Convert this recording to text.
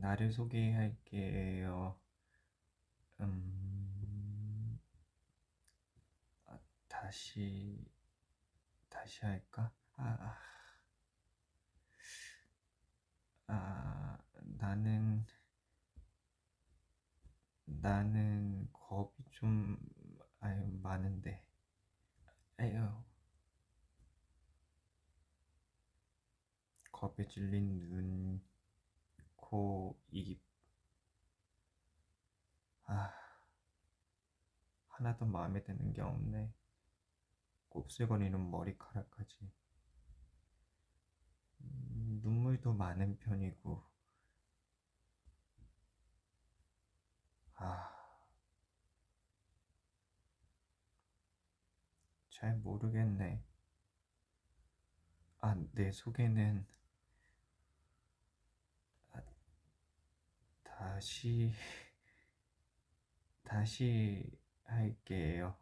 나를 소개할게요. 음, 아, 다시, 다시 할까? 아, 아, 나는, 나는 겁이 좀, 아유, 많은데. 아유, 겁에 질린 눈, 코, 입. 아, 하나도 마음에 드는 게 없네. 곱슬거리는 머리카락까지. 음, 눈물도 많은 편이고. 아, 잘 모르겠네. 아, 내 소개는 아, 다시, 다시 할게요.